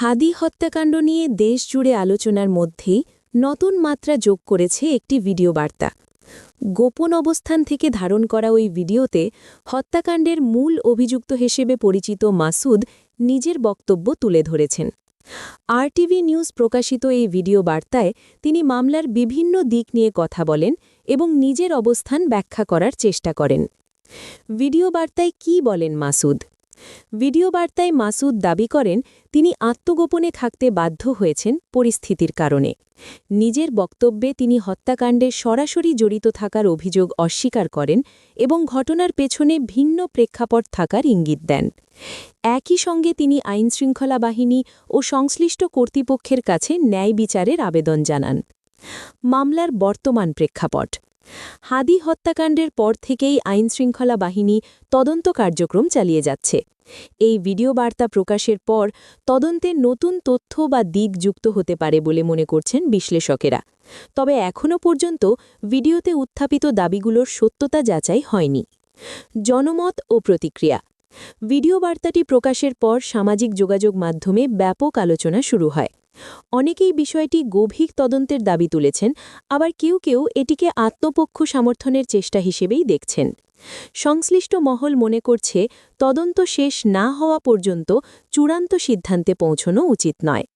হাদি হত্যাকাণ্ড নিয়ে দেশ জুড়ে আলোচনার মধ্যেই নতুন মাত্রা যোগ করেছে একটি ভিডিও বার্তা। গোপন অবস্থান থেকে ধারণ করা ওই ভিডিওতে হত্যাকাণ্ডের মূল অভিযুক্ত হিসেবে পরিচিত মাসুদ নিজের বক্তব্য তুলে ধরেছেন। আরটিভি নিউজ প্রকাশিত এই ভিডিও বার্তায় তিনি মামলার বিভিন্ন দিক নিয়ে কথা বলেন এবং নিজের অবস্থান ব্যাখ্যা করার চেষ্টা করেন। ভিডিও বার্তায় কি বলেন মাসুদ? ভিডিও বার্তায় মাসুদ দাবি করেন, তিনি আত্মগোপনে থাকতে বাধ্য হয়েছেন পরিস্থিতির কারণে। নিজের বক্তব্যে তিনি হত্যাকাণ্ডে সরাসরি জড়িত থাকার অভিযোগ অস্বীকার করেন এবং ঘটনার পেছনে ভিন্ন প্রেক্ষাপট থাকার ইঙ্গিত দেন। একই সঙ্গে তিনি আইনশৃঙ্খলা বাহিনী ও সংশ্লিষ্ট কর্তৃপক্ষের কাছে ন্যায় বিচারের আবেদন জানান। মামলার বর্তমান প্রেক্ষাপট হাদি হত্যাকাণ্ডের পর থেকেই আইনশৃঙ্খলা বাহিনী তদন্ত কার্যক্রম চালিয়ে যাচ্ছে। এই ভিডিও বার্তা প্রকাশের পর তদন্তে নতুন তথ্য বা দিক যুক্ত হতে পারে বলে মনে করছেন বিশ্লেষকেরা। তবে এখনও পর্যন্ত ভিডিওতে উত্থাপিত দাবিগুলোর সত্যতা যাচাই হয়নি। জনমত ও প্রতিক্রিয়া। ভিডিও বার্তাটি প্রকাশের পর সামাজিক যোগাযোগ মাধ্যমে ব্যাপক আলোচনা শুরু হয়। অনেকেই বিষয়টি গভীর তদন্তের দাবি তুলেছেন, আবার কেউ কেউ এটিকে আত্মপক্ষ সমর্থনের চেষ্টা হিসেবেই দেখছেন। সংশ্লিষ্ট মহল মনে করছে, তদন্ত শেষ না হওয়া পর্যন্ত চূড়ান্ত সিদ্ধান্তে পৌঁছনো উচিত নয়।